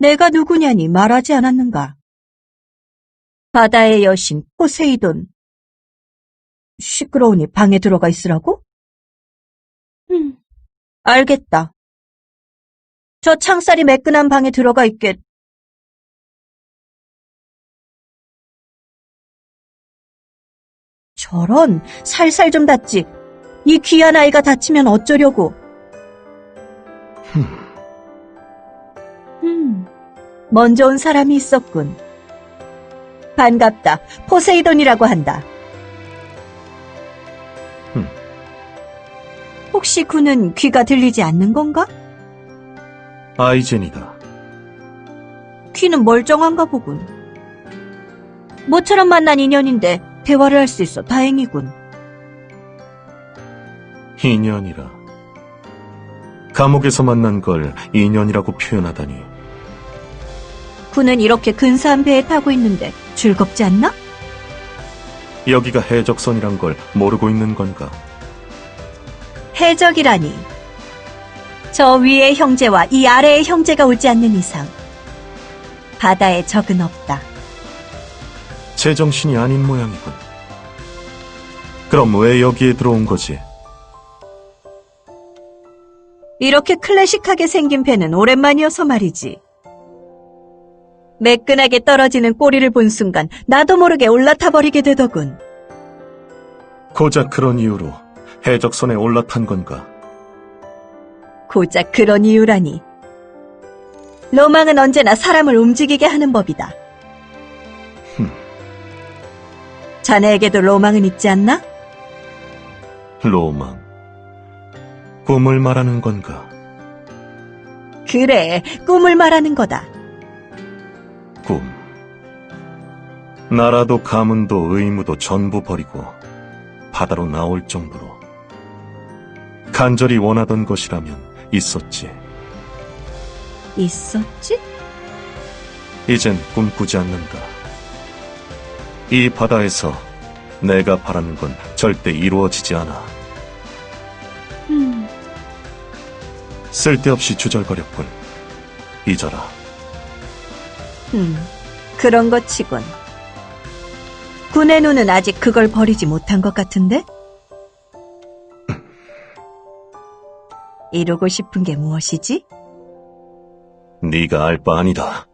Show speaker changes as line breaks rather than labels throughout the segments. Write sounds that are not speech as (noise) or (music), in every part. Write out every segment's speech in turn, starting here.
내가 누구냐니 말하지 않았는가? 바다의 여신 포세이돈. 시끄러우니 방에 들어가 있으라고? 음, 알겠다. 저 창살이 매끈한 방에 들어가 있겠. 저런, 살살 좀 닿지. 이 귀한 아이가 다치면 어쩌려고. 음, 먼저 온 사람이 있었군. 반갑다. 포세이돈이라고 한다.
흠.
혹시 그는 귀가 들리지 않는 건가?
아이젠이다.
귀는 멀쩡한가 보군. 모처럼 만난 인연인데 대화를 할 수 있어 다행이군.
인연이라. 감옥에서 만난 걸 인연이라고 표현하다니.
그는 이렇게 근사한 배에 타고 있는데 즐겁지 않나?
여기가 해적선이란 걸 모르고 있는 건가?
해적이라니. 저 위의 형제와 이 아래의 형제가 오지 않는 이상 바다에 적은 없다.
제정신이 아닌 모양이군. 그럼 왜 여기에 들어온 거지?
이렇게 클래식하게 생긴 배는 오랜만이어서 말이지. 매끈하게 떨어지는 꼬리를 본 순간 나도 모르게 올라타 버리게 되더군.
고작 그런 이유로 해적선에 올라탄 건가?
고작 그런 이유라니. 로망은 언제나 사람을 움직이게 하는 법이다.
흠.
자네에게도 로망은 있지 않나?
로망. 꿈을 말하는 건가?
그래, 꿈을 말하는 거다.
꿈. 나라도 가문도 의무도 전부 버리고 바다로 나올 정도로 간절히 원하던 것이라면 있었지.
있었지?
이젠 꿈꾸지 않는다. 이 바다에서 내가 바라는 건 절대 이루어지지 않아.
음,
쓸데없이 주절거렸군. 잊어라.
음, 그런 것 치곤. 군의 눈은 아직 그걸 버리지 못한 것 같은데? 이루고 싶은 게 무엇이지?
네가 알 바 아니다.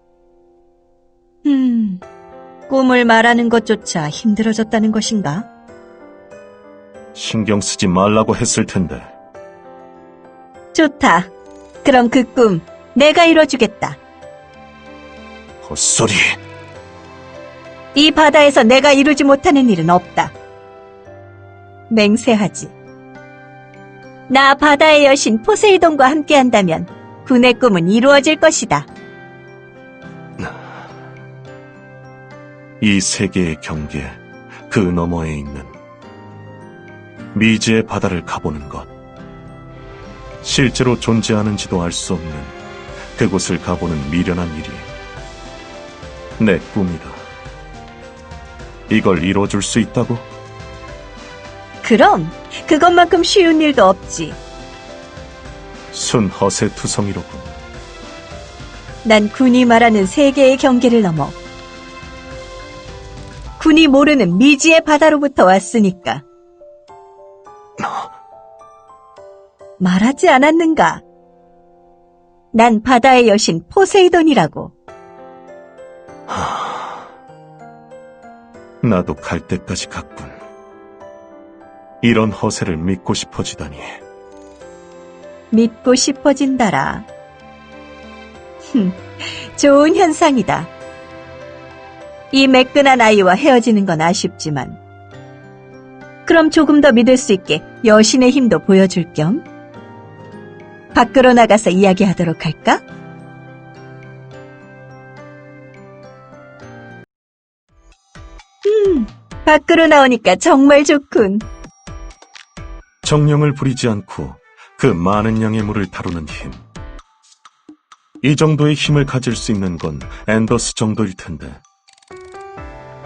음, 꿈을 말하는 것조차 힘들어졌다는 것인가?
신경 쓰지 말라고 했을 텐데.
좋다. 그럼 그 꿈, 내가 이뤄주겠다.
헛소리.
이 바다에서 내가 이루지 못하는 일은 없다. 맹세하지. 나 바다의 여신 포세이돈과 함께한다면 군의 꿈은 이루어질 것이다.
이 세계의 경계 그 너머에 있는 미지의 바다를 가보는 것. 실제로 존재하는지도 알 수 없는 그곳을 가보는 미련한 일이 내 꿈이다. 이걸 이뤄줄 수 있다고?
그럼 그것만큼 쉬운 일도 없지.
순 허세투성이로군.
난 군이 말하는 세계의 경계를 넘어 군이 모르는 미지의 바다로부터 왔으니까. 말하지 않았는가? 난 바다의 여신 포세이돈이라고.
나도 갈 때까지 갔군. 이런 허세를 믿고 싶어지다니.
믿고 싶어진다라. 흠, 좋은 현상이다. 이 매끈한 아이와 헤어지는 건 아쉽지만, 그럼 조금 더 믿을 수 있게 여신의 힘도 보여줄 겸, 밖으로 나가서 이야기하도록 할까? 밖으로 나오니까 정말 좋군.
정령을 부리지 않고 그 많은 양의 물을 다루는 힘. 이 정도의 힘을 가질 수 있는 건 앤더스 정도일 텐데.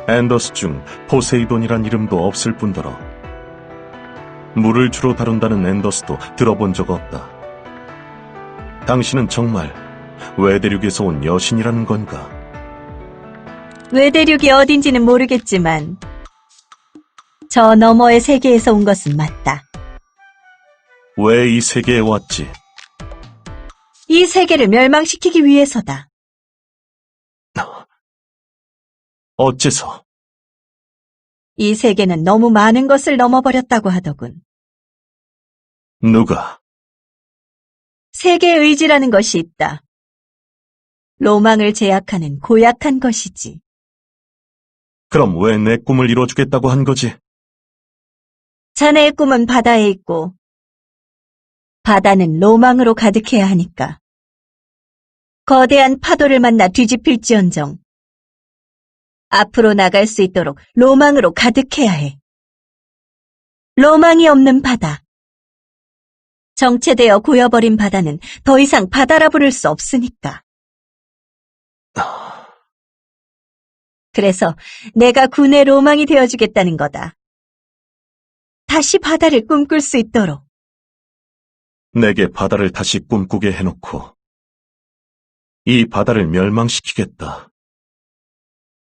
앤더스 중 포세이돈이란 이름도 없을 뿐더러 물을 주로 다룬다는 앤더스도 들어본 적 없다. 당신은 정말 외대륙에서 온 여신이라는 건가?
외대륙이 어딘지는 모르겠지만 저 너머의 세계에서 온 것은 맞다.
왜 이 세계에 왔지?
이 세계를 멸망시키기 위해서다.
어째서?
이 세계는 너무 많은 것을 넘어버렸다고 하더군.
누가?
세계의 의지라는 것이 있다. 로망을 제약하는 고약한 것이지.
그럼 왜 내 꿈을 이뤄주겠다고 한 거지?
자네의 꿈은 바다에 있고, 바다는 로망으로 가득해야 하니까. 거대한 파도를 만나 뒤집힐지언정, 앞으로 나갈 수 있도록 로망으로 가득해야 해. 로망이 없는 바다. 정체되어 고여버린 바다는 더 이상 바다라 부를 수 없으니까. 그래서 내가 군의 로망이 되어주겠다는 거다. 다시 바다를 꿈꿀 수 있도록.
내게 바다를 다시 꿈꾸게 해놓고 이 바다를 멸망시키겠다.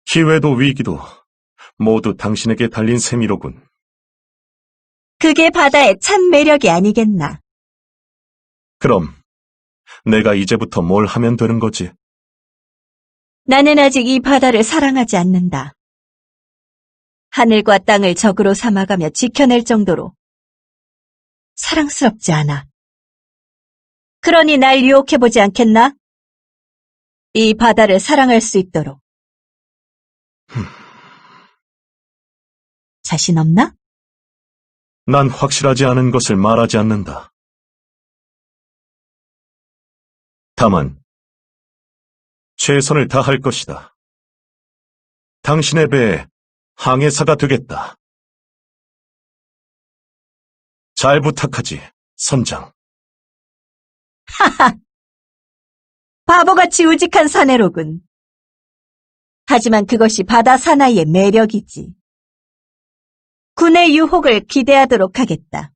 기회도 위기도 모두 당신에게 달린 셈이로군.
그게 바다의 참 매력이 아니겠나.
그럼 내가 이제부터 뭘 하면 되는 거지?
나는 아직 이 바다를 사랑하지 않는다. 하늘과 땅을 적으로 삼아가며 지켜낼 정도로 사랑스럽지 않아. 그러니 날 유혹해보지 않겠나? 이 바다를 사랑할 수 있도록. 자신 없나?
난 확실하지 않은 것을 말하지 않는다. 다만 최선을 다할 것이다. 당신의 배에 항해사가 되겠다. 잘 부탁하지, 선장.
하하! (laughs) 바보같이 우직한 사내로군. 하지만 그것이 바다 사나이의 매력이지. 군의 유혹을 기대하도록 하겠다.